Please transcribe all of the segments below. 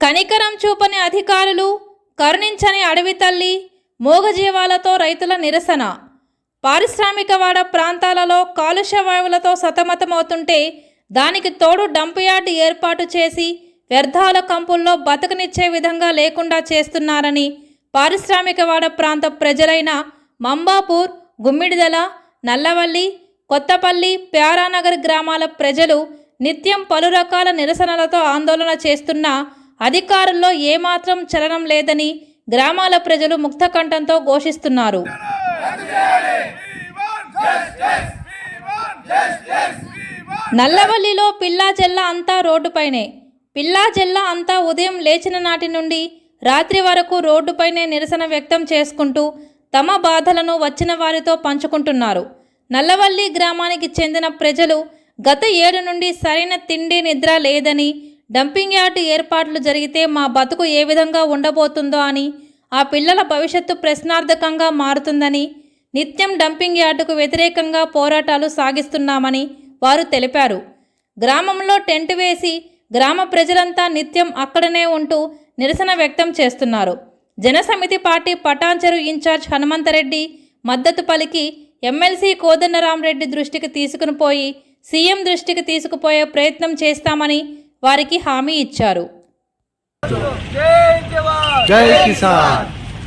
కనికరం చూపని అధికారులు కరుణించని అడవి తల్లి మూగజీవాలతో రైతుల నిరసన. పారిశ్రామికవాడ ప్రాంతాలలో కాలుష్య వాయువులతో సతమతమవుతుంటే దానికి తోడు డంప్ యార్డ్ ఏర్పాటు చేసి వ్యర్థాల కంపుల్లో బతకనిచ్చే విధంగా లేకుండా చేస్తున్నారని పారిశ్రామికవాడ ప్రాంత ప్రజలైన మంబాపూర్ గుమ్మిడిదల నల్లవల్లి కొత్తపల్లి ప్యారానగర్ గ్రామాల ప్రజలు నిత్యం పలు రకాల నిరసనలతో ఆందోళన చేస్తున్న అధికారుల్లో ఏమాత్రం చలనం లేదని గ్రామాల ప్రజలు ముక్తకంఠంతో ఘోషిస్తున్నారు. నల్లవల్లిలో పిల్లా జెల్ల అంతా రోడ్డుపైనే. పిల్లా జెల్ల అంతా ఉదయం లేచిన నాటి నుండి రాత్రి వరకు రోడ్డుపైనే నిరసన వ్యక్తం చేసుకుంటూ తమ బాధలను వచ్చిన వారితో పంచుకుంటున్నారు. నల్లవల్లి గ్రామానికి చెందిన ప్రజలు గత ఏడు నుండి సరైన తిండి నిద్ర లేదని డంపింగ్ యార్డ్ ఏర్పాట్లు జరిగితే మా బతుకు ఏ విధంగా ఉండబోతుందో అని ఆ పిల్లల భవిష్యత్తు ప్రశ్నార్థకంగా మారుతుందని నిత్యం డంపింగ్ యార్డుకు వ్యతిరేకంగా పోరాటాలు సాగిస్తున్నామని వారు తెలిపారు. గ్రామంలో టెంట్ వేసి గ్రామ ప్రజలంతా నిత్యం అక్కడనే ఉంటూ నిరసన వ్యక్తం చేస్తున్నారు. జనసమితి పార్టీ పటాంచెరు ఇన్ఛార్జ్ హనుమంతరెడ్డి మద్దతు పలికి ఎమ్మెల్సీ కోదండరామరెడ్డి దృష్టికి తీసుకుని పోయి సీఎం దృష్టికి తీసుకుపోయే ప్రయత్నం చేస్తామని వారికి హామీ ఇచ్చారు.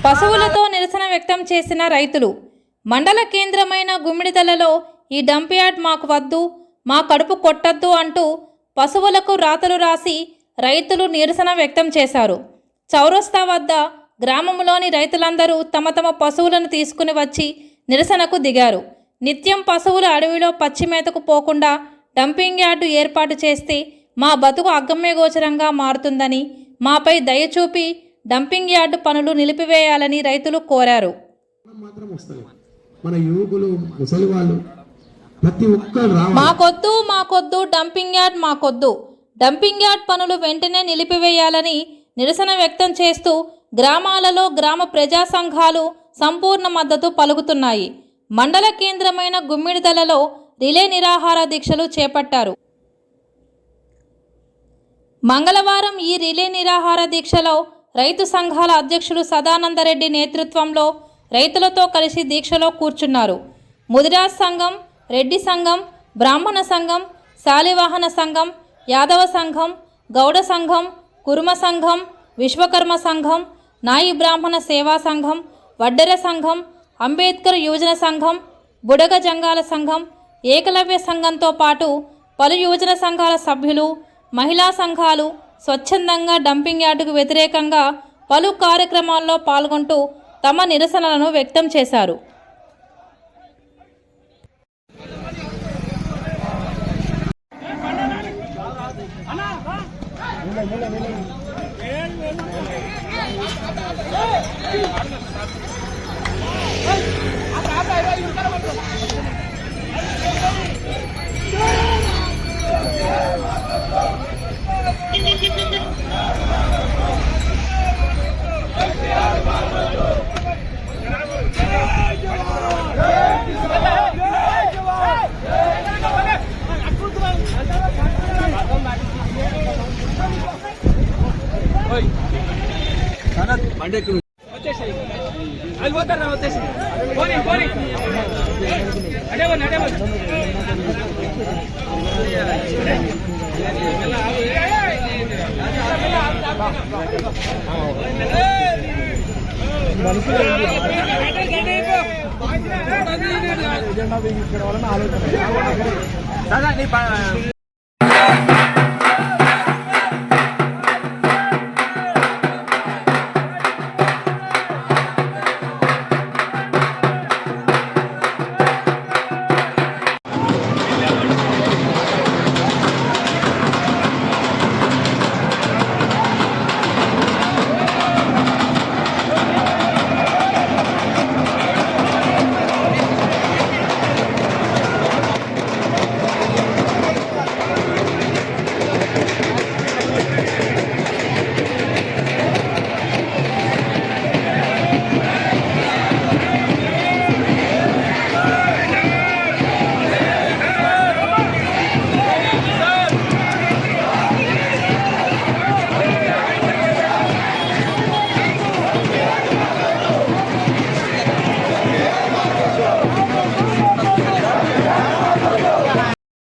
పశువులతో నిరసన వ్యక్తం చేసిన రైతులు మండల కేంద్రమైన గుమ్మిడిదలలో ఈ డంప్ యార్డ్ మాకు వద్దు మా కడుపు కొట్టద్దు అంటూ పశువులకు రాతలు రాసి రైతులు నిరసన వ్యక్తం చేశారు. చౌరస్తా వద్ద గ్రామంలోని రైతులందరూ తమ తమ పశువులను తీసుకుని వచ్చి నిరసనకు దిగారు. నిత్యం పశువులు అడవిలో పచ్చిమేతకు పోకుండా డంపింగ్ యార్డు ఏర్పాటు చేస్తే మా బతుకు అగమ్యగోచరంగా మారుతుందని మాపై దయచూపి డంపింగ్ యార్డు పనులు నిలిపివేయాలని రైతులు కోరారు. మాకొద్దు మాకొద్దు డంపింగ్ యార్డ్ మాకొద్దు. డంపింగ్ యార్డ్ పనులు వెంటనే నిలిపివేయాలని నిరసన వ్యక్తం చేస్తూ గ్రామాలలో గ్రామ ప్రజా సంఘాలు సంపూర్ణ మద్దతు పలుకుతున్నాయి. మండల కేంద్రమైన గుమ్మిడిదలలో రిలే నిరాహార దీక్షలు చేపట్టారు. మంగళవారం ఈ రిలే నిరాహార దీక్షలో రైతు సంఘాల అధ్యక్షులు సదానందరెడ్డి నేతృత్వంలో రైతులతో కలిసి దీక్షలో కూర్చున్నారు. ముదిరాజ్ సంఘం రెడ్డి సంఘం బ్రాహ్మణ సంఘం శాలివాహన సంఘం యాదవ సంఘం గౌడ సంఘం కురుమ సంఘం విశ్వకర్మ సంఘం నాయి బ్రాహ్మణ సేవా సంఘం వడ్డెర సంఘం అంబేద్కర్ యువజన సంఘం బుడగ జంగాల సంఘం ఏకలవ్య సంఘంతో పాటు పలు యువజన సంఘాల సభ్యులు మహిళా సంఘాలు స్వచ్ఛందంగా డంపింగ్ యార్డుకు వ్యతిరేకంగా పలు కార్యక్రమాల్లో పాల్గొంటూ తమ నిరసనలను వ్యక్తం చేశారు. అది పోతారా వచ్చేసి పోనీ పోనీ అడే పోనీ అడే పోనీ దాదా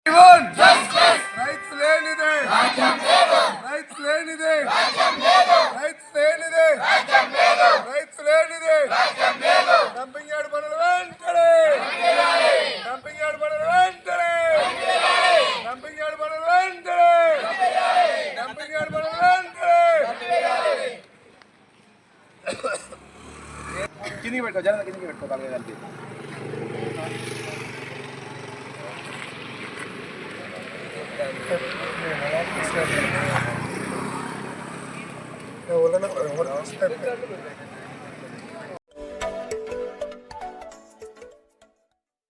నీ ప- రైతు లేనిదే! రైతు లేనిదే! రైతు లేనిదే! డంపింగ్ యార్డ్ పనులు వెంటనే! డంపింగ్ యార్డ్ పనులు వెంటనే! డంపింగ్ యార్డ్ పనులు వెంటనే! డంపింగ్ యార్డ్ పనులు వెంటనే! కిందికి పెట్టుకో జనం కిందికి పెట్టుకో తలగా కలిపి Yeah, well, I'm not wearing what else.